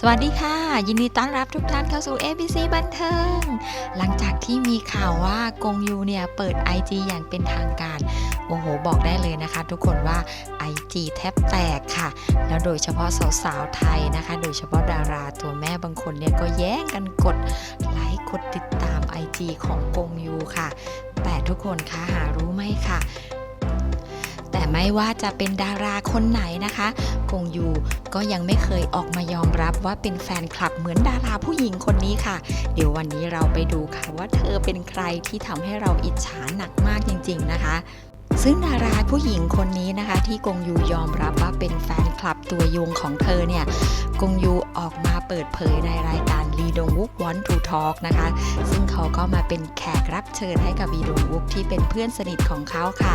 สวัสดีค่ะ ยินดีต้อนรับทุกท่านเข้าสู่ ABC บันเทิง หลังจากที่มีข่าวว่ากงยูเนี่ย เปิด IG อย่างเป็นทางการ โอ้โห บอกได้เลยนะคะ ทุกคนว่า IG แทบแตกค่ะ แล้วโดยเฉพาะสาวๆไทยนะคะ โดยเฉพาะดาราตัวแม่บางคนเนี่ย ก็แย่งกันกดไลค์กดติดตาม IG ของกงยูค่ะ แต่ทุกคนคะหารู้ไหมค่ะ ไม่ว่าจะเป็นดาราคนไหนนะคะกงยูก็ยังไม่เคยออกมายอมรับว่าเป็นแฟนคลับเหมือนดาราผู้หญิงคนนี้ค่ะ เดี๋ยววันนี้เราไปดูค่ะว่าเธอเป็นใครที่ทำให้เราอิจฉาหนักมากจริง ๆนะคะ ซึ่งดาราผู้หญิงคนนี้นะคะที่กงยูยอมรับว่าเป็นแฟนคลับตัวยงของเธอเนี่ย กงยูออกมาเปิดเผยในรายการลีดงวุกวอนทูทอกนะคะ ซึ่งเขาก็มาเป็นแขกรับเชิญให้กับลีดงวุกที่เป็นเพื่อนสนิทของเขาค่ะ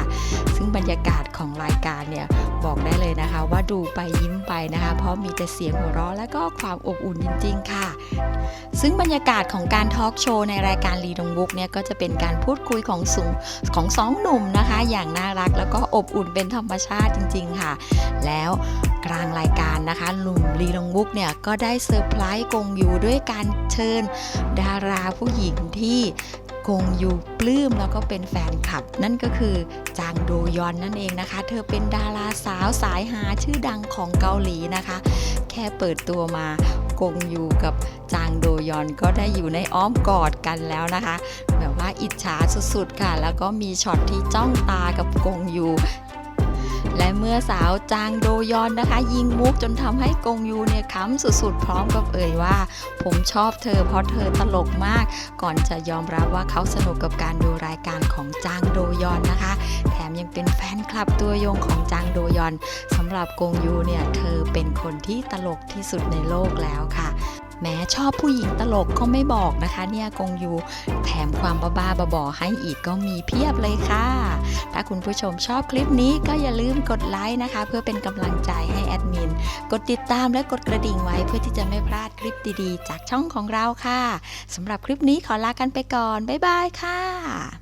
ซึ่งบรรยากาศของรายการเนี่ย บอกได้เลยนะคะ ว่าดูไปยิ้มไปนะคะ เพราะมีแต่เสียงหัวเราะและก็ความอบอุ่นจริง ๆ ค่ะ ซึ่งบรรยากาศของการทอล์กโชว์ในรายการลีดงบุกเนี่ยก็จะเป็นการพูดคุยของสูงของสองหนุ่มนะคะ อย่างน่ารักแล้วก็อบอุ่นเป็นธรรมชาติจริง ๆ ค่ะ แล้วกลางรายการนะคะหนุ่มลีดงบุกเนี่ยก็ได้เซอร์ไพรส์กงอยู่ด้วยการเชิญ ดาราผู้หญิงที่ กงยูปลื้มแล้วก็เป็นแฟนคลับ นั่นก็คือจางโดยอนนั่นเองนะคะ เธอเป็นดาราสาวสายหาชื่อดังของเกาหลีนะคะ แค่เปิดตัวมากงยูกับจางโดยอนก็ได้อยู่ในอ้อมกอดกันแล้วนะคะ แบบว่าอิจฉาสุดๆค่ะ แล้วก็มีช็อตที่จ้องตากับกงยู และเมื่อสาวจางโดยอนนะคะ ยิงมุกจนทำให้กงยูเนี่ยค้ำสุดๆ พร้อมกับเอ่ยว่า ผมชอบเธอเพราะเธอตลกมาก ก่อนจะยอมรับว่าเขาสนุกกับการดูรายการของจางโดยอนนะคะ แถมยังเป็นแฟนคลับตัวยงของจางโดยอนสำหรับกงยูเนี่ยเธอเป็นคนที่ตลกที่สุดในโลกแล้วค่ะ แม้ชอบผู้หญิงตลกก็ไม่บอกนะคะเนี่ยกงยูแถมความบ้าๆบอๆให้อีกก็มีเพียบเลยค่ะ ถ้าคุณผู้ชมชอบคลิปนี้ก็อย่าลืมกดไลค์นะคะ เพื่อเป็นกำลังใจให้แอดมิน กดติดตามและกดกระดิ่งไว้เพื่อที่จะไม่พลาดคลิปดีๆ จากช่องของเราค่ะสำหรับคลิปนี้ขอลากันไปก่อน บ๊ายบายค่ะ